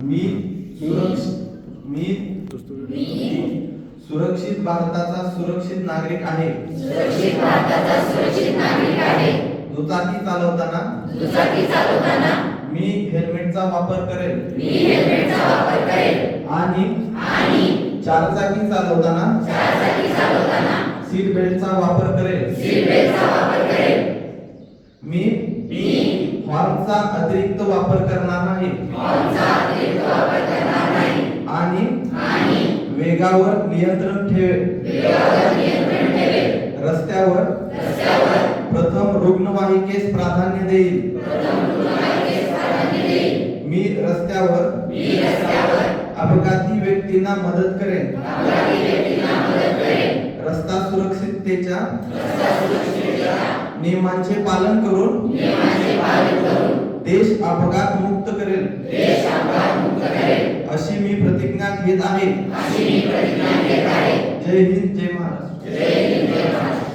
मी सुरक्षित मी सुरक्षित भारताचा सुरक्षित नागरिक आहे. सुरक्षित भारताचा सुरक्षित नागरिक आहे. दुचाकी चालवताना दुचाकी चालवताना मी हेल्मेटचा वापर करेल. मी हेल्मेटचा वापर करेल. आणि आणि चारचाकी चालवताना चारचाकी चालवताना सीट बेल्टचा वापर करेल. सीट बेल्टचा वापर करेल. मी मी हॉर्नचा अतिरिक्त वापर करणार नाही हॉर्नचा अतिरिक्त वापर करणार नाही आणि आणि वेगावर नियंत्रण ठेवेल रस्त्यावर प्रथम रुग्णवाहिकेस प्राधान्य देईल. मी रस्त्यावर अपघाती व्यक्तींना मदत करेन. रस्ता सुरक्षिततेच्या नियमांचे पालन करून देश अपघात मुक्त ketika kita amin. Amin ketika kita amin. Jai Hind, Jai Maharaj. Jai Hind, Jai Maharaj.